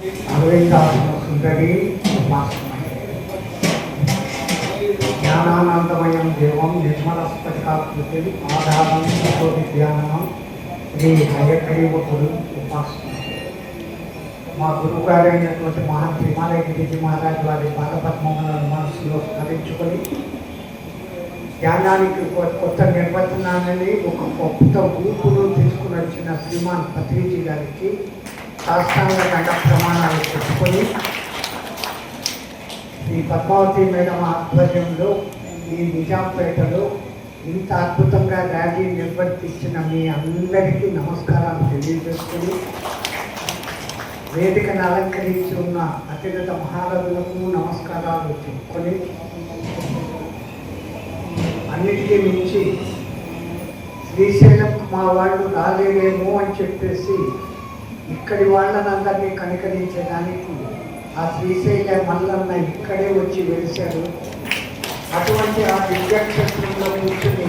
అరవిందాత్మ సుందరి జ్ఞానానందమయం దేవం నిర్మల ఆధారం సతోది ధ్యానం శ్రీ హయగ్రీవకుడు ఉపాసన మా గురువు గారైనటువంటి మహాన్ హిమాలయ గిరిజీ మహారాజు వారి పాదపద్మములను మనసులో స్మరించుకొని ధ్యానానికి కొత్త నిర్వచనాన్ని ఒక కొత్త ఊపులు తీసుకుని వచ్చిన శ్రీమాన్ పత్రిజీ గారికి శాస్త్రాంగ గంట ప్రమాణాలు చెప్పుకొని ఈ పద్మావతి మేడం ఆధ్వర్యంలో ఈ నిజాంపేటలో ఇంత అద్భుతంగా ర్యాలీ నిర్వర్తించిన మీ అందరికీ నమస్కారాలు తెలియజేసుకుని వేదికను అలంకరించి ఉన్న అతిగత మహారథులకు నమస్కారాలు చెప్పుకొని అన్నిటికీ మించి శ్రీశైలం మా వాళ్ళు రాలేదేమో అని చెప్పేసి ఇక్కడి వాళ్ళనందరినీ కనికరించడానికి ఆ శ్రీశైల మల్లన్న ఇక్కడే వచ్చి వెలిశాడు. అటువంటి ఆ విద్యాక్షేత్రంలో కూర్చుని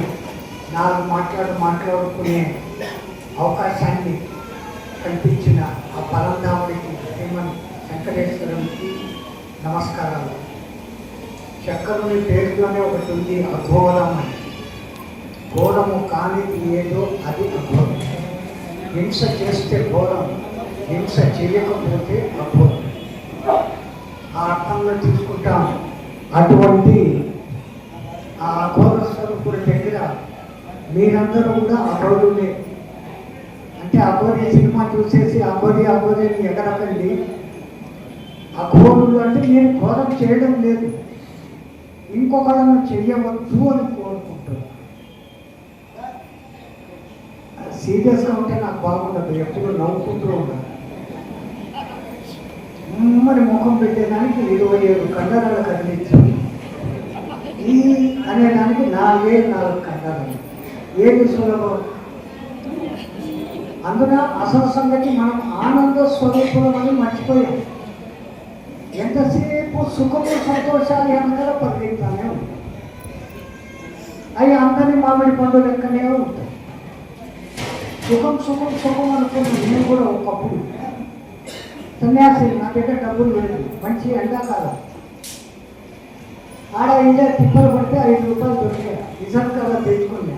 నాలుగు మాట్లాడు మాట్లాడుకునే అవకాశాన్ని కల్పించిన ఆ పరంధాముడికి శ్రీమన్ వెంకటేశ్వరునికి నమస్కారాలు. చక్రుని పేరులోనే ఒకటి ఉంది అఘోరం అని ఘోరము కానిది ఏదో అది అఘోరం. హింస చేస్తే ఘోరం. హింస చేయకపోతే అఘోరం ఆ అర్థంలో తీసుకుంటాం అటువంటి ఆ అఘోర స్వరూపుడి దగ్గర మీరందరూ కూడా అఘోరులే అంటే అఘోరి సినిమా చూసేసి అఘోరి అఘోరి అని ఎగరకండి. అఘోరులు అంటే నేను ఘోరం చేయడం లేదు. ఇంకొకళ్ళను చెయ్యవద్దు అని కోరుకుంటున్నాను సీరియస్గా ఉంటే నాకు బాగుండదు. ఎప్పుడు నవ్వుకుంటూ ఉండాలి. ఉమ్మడి ముఖం పెట్టేదానికి ఇరవై ఏడు కండరాలు కదిలించాలి ఈ అనేదానికి నాలుగే నాలుగు కండరాలు. ఏది సులభం? అందున అసలు సంగతి మనం ఆనంద స్వరూపులం అని మర్చిపోయాం. ఎంతసేపు సుఖము సంతోషాలు వెనకాల పరిగెత్తానే ఉంటాయి అవి అందరి మామిడి పండు లెక్కనే ఉంటాయి. సుఖం సుఖం సుఖం అనుకున్నాను నేను కూడా ఒకప్పుడు సన్యాసి నా దగ్గర డబ్బులు లేదు. మంచి ఎండాకాలం ఆడ ఇండియా తిప్పలు పడితే ఐదు రూపాయలు దొరికాయి. నిజంగా తెచ్చుకున్నా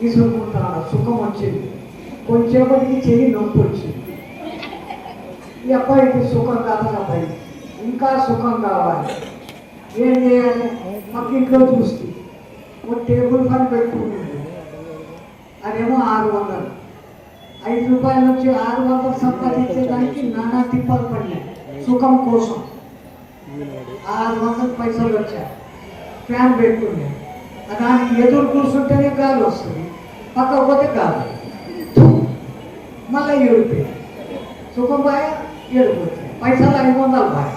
తీసుకుంటున్నాను. సుఖం వచ్చింది. కొంచెంపటికి చెయ్యి నొప్పి వచ్చింది. ఈ అబ్బాయికి సుఖం కాదా అబ్బాయి. ఇంకా సుఖం కావాలి. ఏం చేయాలి? మాకు ఇంట్లో చూస్తే. ఒక టేబుల్ ఫ్యాన్ పెట్టుకుంటుంది. అదేమో ఆరు వందలు. ఐదు రూపాయల నుంచి ఆరు వందలు సంపాదించేదానికి నానా తిప్పలు పడినాయి. సుఖం కోసం. ఆరు వందల పైసలు వచ్చాయి. ఫ్యాన్ పెట్టుకున్నాయి దానికి ఎదురు కూర్చుంటేనే గాలి వస్తుంది. పక్క పోతే గాలి. మళ్ళీ ఏడిపోయి సుఖం బాయ? ఏడిపోతాయి పైసలు ఐదు వందలు బాయ్?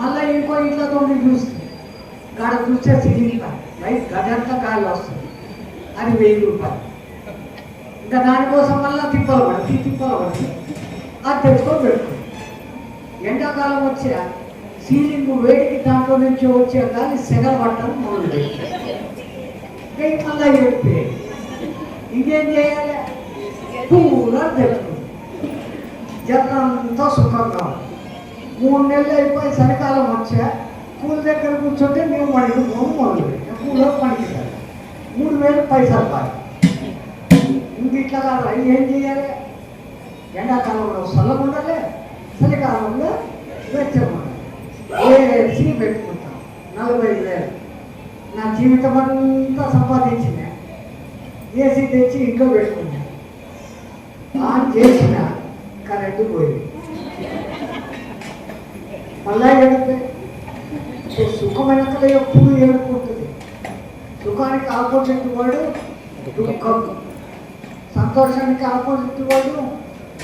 మళ్ళీ ఇంకో ఇంట్లో తొమ్మిది చూస్తుంది గాడ చూస్తే సిలింగ్ రైట్ గడంతా గాలి వస్తుంది. అది వెయ్యి రూపాయలు. ఇంకా దానికోసం మళ్ళీ తిప్పలు పడుతుంది తిప్పలు పడుతుంది అది తెచ్చుకొని పెట్టుకో. ఎండాకాలం వచ్చే సీలింగ్ వేడికి దాంట్లో నుంచి వచ్చే గాలి సెగల పట్టడం మొదలు పెట్టి మళ్ళీ ఏడిపోయాయి ఇంకేం చేయాలి? పూలా తెచ్చుకో. జనంతా సుఖంగా మూడు నెలలు అయిపోయి చలికాలం వచ్చా కూల్ దగ్గర కూర్చుంటే మేము మనకి మూడు మొదలు పెట్టాం కూలో పనికి మూడు వేలు పైసలు పాలి ఇంక అవి ఏం చేయాలి? ఎండాకాలంలో చల్లగా ఉండాలి చలికాలంలో వెచ్చగా ఉండాలి ఏసీ పెట్టుకుంటాం? నలభై వేలు. నా జీవితం అంతా సంపాదించిన ఏసీ తెచ్చి ఇంట్లో పెట్టుకున్నా ఆన్ చేసిన కరెంటు పోయింది. మళ్ళా ఏడితే సుఖమైన కళ ఎప్పుడు ఏడుకుంటుంది? సుఖానికి ఆపోజిట్ వాడు దుఃఖం. సంతోషానికి ఆపోజిట్ వాడు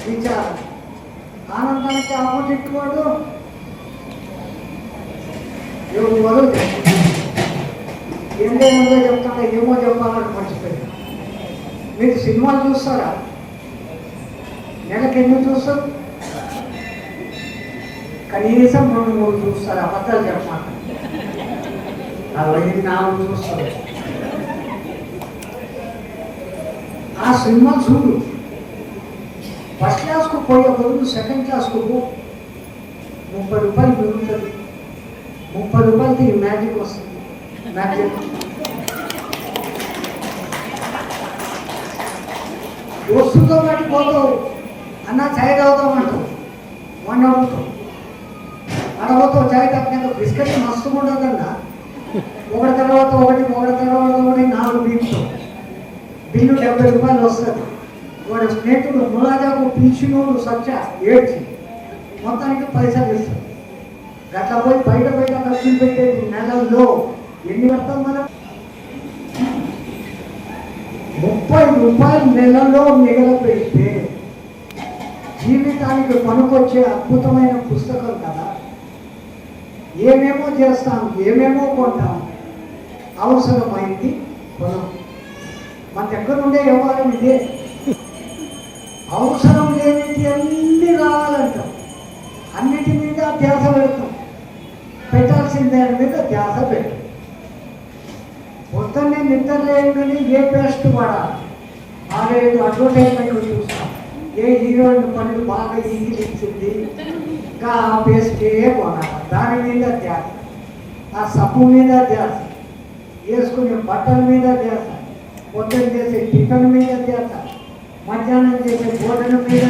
విచారం ఆనందానికి ఆపోజిట్ వాడు ఎవరు ఏంటేందో చెప్తాడా ఏమో చెప్పాలని మర్చిపోయింది మీరు సినిమాలు చూస్తారా? నెలకి ఎన్ని చూస్తారు? కనీసం రెండు మూడు చూస్తారు అబద్ధాలు చెప్పమాట అరవై నాలుగు చూస్తారు? ఆ సినిమా చూడు. ఫస్ట్ క్లాస్కు పోయే బదులు సెకండ్ క్లాస్కు పో. ముప్పై రూపాయలు మిగులుతుంది ముప్పై రూపాయలకి తిరిగి మ్యాజిక్ వస్తుంది. మ్యాజిక్ వస్తుందో పాటు పోతావు. అన్న చాయ్ తాగుతామంటావు వన్ అడుగుతావు అడగతావు చాయ్ తాగినాక బిస్కెట్ మస్తు ఉండదన్నా ఒకటి తర్వాత ఒకటి ఒకటి తర్వాత ఒకటి నాలుగు బీపుతావు. బిల్లు డెబ్బై రూపాయలు వస్తుంది వాడు స్నేహితుడు ములాజాకు పిలిచినోడు సచ్చ ఏడ్చి మొత్తానికి పైసలు ఇస్తాడు. గట్లా పోయి బయట బయట ఖర్చులు పెట్టేది నెలల్లో ఎన్ని పెడతాం మనం? ముప్పై రూపాయలు నెలలో మిగలపెడితే జీవితానికి పనికొచ్చే అద్భుతమైన పుస్తకం కదా. ఏమేమో చేస్తాం ఏమేమో కొంటాం అవసరమైంది కొనం. మన దగ్గర ఉండే వ్యవహారం ఇదే. అవసరం లేనిది అన్ని రావాలంటాం. అన్నిటి మీద ధ్యాస పెడతాం. పెట్టాల్సిన దాని మీద ధ్యాస పెట్టు. పొద్దున్నే నిద్ర లేని ఏ పేస్ట్ వాడాలి? ఆరేడు అడ్వర్టైజ్మెంట్లు చూస్తాం. ఏ హీరోయిన్ పనులు బాగా ఇంగిలిచ్చింది ఇంకా ఆ పేస్టే కొనాలి? దాని మీద ధ్యాస. ఆ సబ్బు మీద ధ్యాస. వేసుకునే బట్టల మీద ధ్యాస. పొద్దున్న చేసే టిఫిన్ మీద ధ్యాస మధ్యాహ్నం చేసే భోజనం మీద